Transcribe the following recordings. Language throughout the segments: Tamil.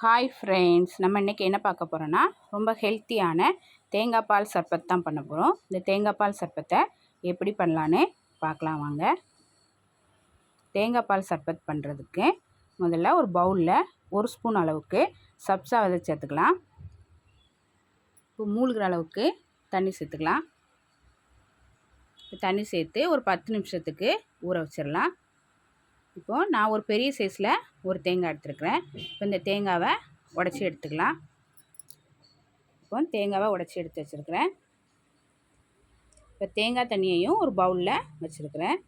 ஹாய் ஃப்ரெண்ட்ஸ் நம்ம இன்றைக்கி என்ன பார்க்க போகிறோன்னா ரொம்ப ஹெல்த்தியான தேங்காய் பால் சர்பத் தான் பண்ண போகிறோம் இந்த தேங்காய் பால் சர்பத்தை எப்படி பண்ணலான்னு பார்க்கலாம் வாங்க. தேங்காய் பால் சர்பத் பண்ணுறதுக்கு முதல்ல ஒரு பவுலில் ஒரு ஸ்பூன் அளவுக்கு சப்ஸா விதை சேர்த்துக்கலாம். இப்போ மூழ்கிற அளவுக்கு தண்ணி சேர்த்துக்கலாம். தண்ணி சேர்த்து ஒரு பத்து நிமிஷத்துக்கு ஊற வச்சிடலாம். இப்போது நான் ஒரு பெரிய சைஸில் ஒரு தேங்காய் எடுத்துருக்குறேன். இப்போ இந்த தேங்காவை உடச்சி எடுத்துக்கலாம். இப்போ தேங்காவை உடச்சி எடுத்து வச்சுருக்கிறேன். இப்போ தேங்காய் தண்ணியையும் ஒரு பவுலில் வச்சுருக்கிறேன்.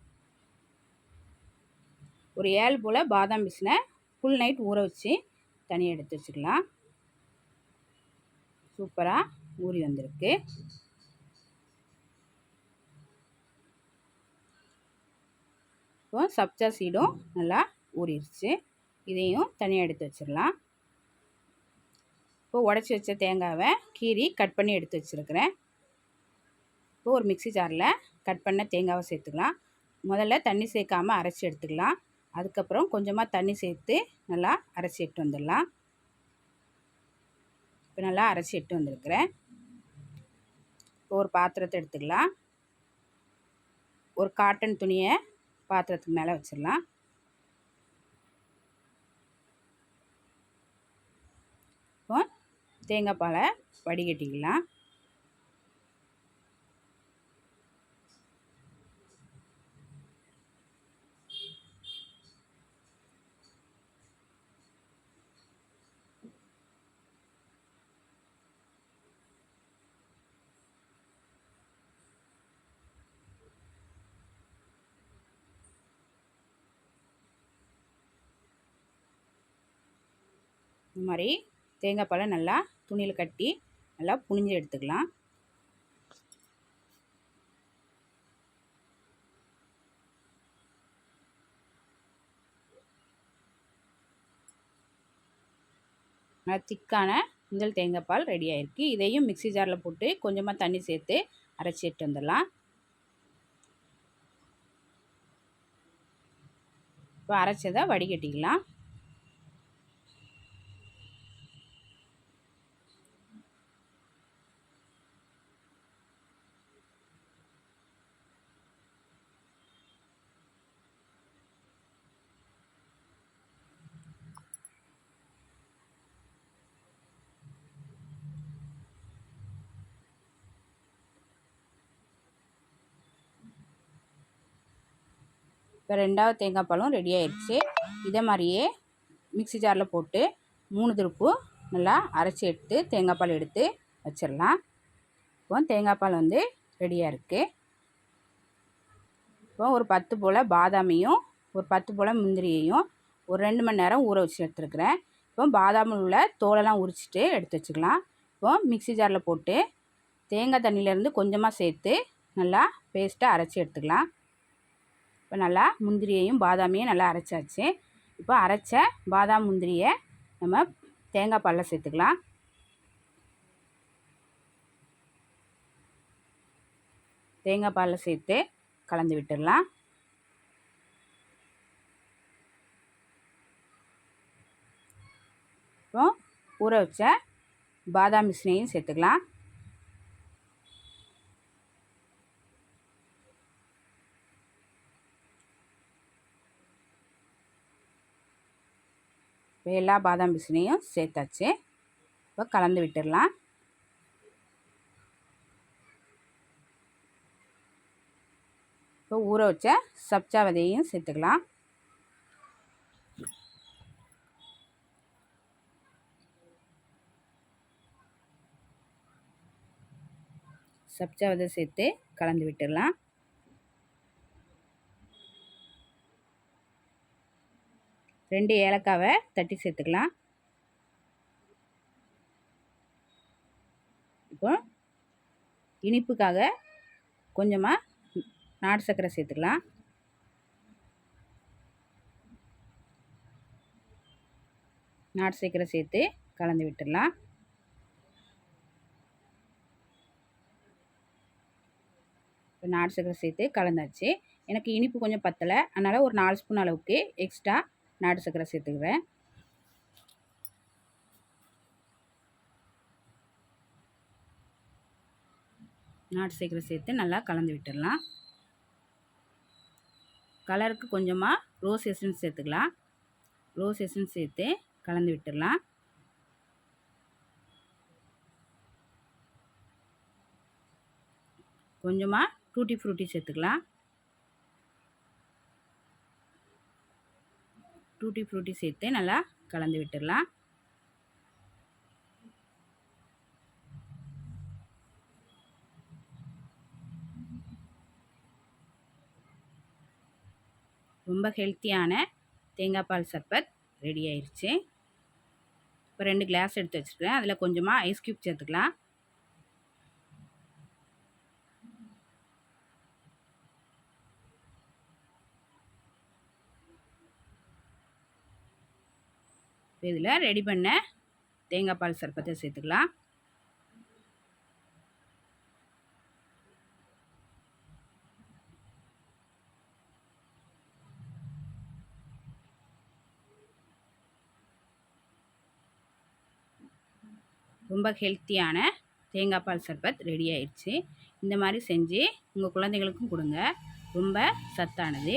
ஒரு ஏழு போல் பாதாம் பிசினை ஃபுல் நைட் ஊற வச்சு தனியாக எடுத்து வச்சுக்கலாம். சூப்பராக ஊறி வந்திருக்கு. இப்போ சப்ஜா சீடும் நல்லா ஊறிடுச்சு இதையும் தனியாக எடுத்து வச்சிடலாம். இப்போ உடச்சி வச்ச தேங்காவை கீறி கட் பண்ணி எடுத்து வச்சுருக்கிறேன். இப்போ ஒரு மிக்சி ஜாரில் கட் பண்ண தேங்காவை சேர்த்துக்கலாம். முதல்ல தண்ணி சேர்க்காமல் அரைச்சி எடுத்துக்கலாம். அதுக்கப்புறம் கொஞ்சமாக தண்ணி சேர்த்து நல்லா அரைச்சி எடுத்து வந்துடலாம். இப்போ நல்லா அரைச்சி எடுத்து வந்திருக்கிறேன். இப்போ ஒரு பாத்திரத்தை எடுத்துக்கலாம். ஒரு காட்டன் துணியை பாத்திரத்துக்கு மேலே வச்சிடலாம் இப்போ தேங்காய் பாலை வடிகட்டிக்கலாம். இந்த மாதிரி தேங்காய் பழம் நல்லா துணியில் கட்டி நல்லா புனிஞ்சு எடுத்துக்கலாம். நல்லா திக்கான முதல் தேங்காய் பால் ரெடி ஆகிருக்கு இதையும் மிக்சி ஜாரில் போட்டு கொஞ்சமாக தண்ணி சேர்த்து அரைச்சி எடுத்து வந்துடலாம். இப்போ அரைச்சதை வடிகட்டிக்கலாம். இப்போ ரெண்டாவது தேங்காய் பழம் ரெடி ஆயிடுச்சு. இதே மாதிரியே மிக்சி ஜாரில் போட்டு மூணு திருப்பு நல்லா அரைச்சி எடுத்து தேங்காய் பால் எடுத்து வச்சிடலாம். இப்போ தேங்காய் பால் வந்து ரெடியாக இருக்குது இப்போ ஒரு பத்து போல் பாதாமையும் ஒரு பத்து போல் முந்திரியையும் ஒரு ரெண்டு மணி நேரம் ஊற வச்சு எடுத்துருக்குறேன். இப்போ பாதாமில் உள்ள தோலெல்லாம் உரிச்சிட்டு எடுத்து வச்சுக்கலாம். இப்போ மிக்சி ஜாரில் போட்டு தேங்காய் தண்ணியிலேருந்து கொஞ்சமாக சேர்த்து நல்லா பேஸ்ட்டாக அரைச்சி எடுத்துக்கலாம். இப்போ நல்லா முந்திரியையும் பாதாமியும் நல்லா அரைச்சாச்சு. இப்போ அரைச்ச பாதாம் முந்திரியை நம்ம தேங்காய் பாலில் சேர்த்துக்கலாம். தேங்காய் பாலில் சேர்த்து கலந்து விட்டுடலாம். இப்போ ஊற வச்ச பாதாம் மிஷினையும் சேர்த்துக்கலாம். இப்போ எல்லா பாதாம் பிசினையும் சேர்த்தாச்சு. இப்போ கலந்து விட்டுடலாம். இப்போ ஊற வச்ச சப்ஜா விதையும் சேர்த்துக்கலாம். சப்ஜா விதை சேர்த்து கலந்து விட்டுடலாம். ரெண்டு ஏலக்காவை தட்டி சேர்த்துக்கலாம். இப்போ இனிப்புக்காக கொஞ்சமாக நாட்டு சர்க்கரை சேர்த்துக்கலாம். நாட்டு சர்க்கரை சேர்த்து கலந்து விட்டுடலாம். இப்போ நாட்டு சர்க்கரை சேர்த்து கலந்தாச்சு. எனக்கு இனிப்பு கொஞ்சம் பத்தலை. அதனால் ஒரு நாலு ஸ்பூன் அளவுக்கு எக்ஸ்ட்ரா நாட்டு சர்க்கரை சேர்த்துக்கிறேன் நாட்டு சர்க்கரை சேர்த்து நல்லா கலந்து விட்டுடலாம். கலருக்கு கொஞ்சமாக ரோஸ் எசன்ஸ் சேர்த்துக்கலாம். ரோஸ் எசன்ஸ் சேர்த்து கலந்து விட்டுடலாம். கொஞ்சமாக டூட்டி ஃப்ரூட்டி சேர்த்துக்கலாம். டூட்டி ஃப்ரூட்டி சேர்த்து நல்லா கலந்து விட்டுடலாம். ரொம்ப ஹெல்த்தியான தேங்காய் பால் சர்பத் ரெடி ஆயிடுச்சு இப்போ ரெண்டு கிளாஸ் எடுத்து வச்சுருக்கேன். அதில் கொஞ்சமாக ஐஸ் க்யூப் சேர்த்துக்கலாம். இதில் ரெடி பண்ண தேங்காய் பால் சர்பத்தை சேர்த்துக்கலாம். ரொம்ப ஹெல்த்தியான தேங்காய் பால் சர்பத் ரெடி ஆயிடுச்சு. இந்த மாதிரி செஞ்சு உங்கள் குழந்தைகளுக்கும் கொடுங்க. ரொம்ப சத்தானது.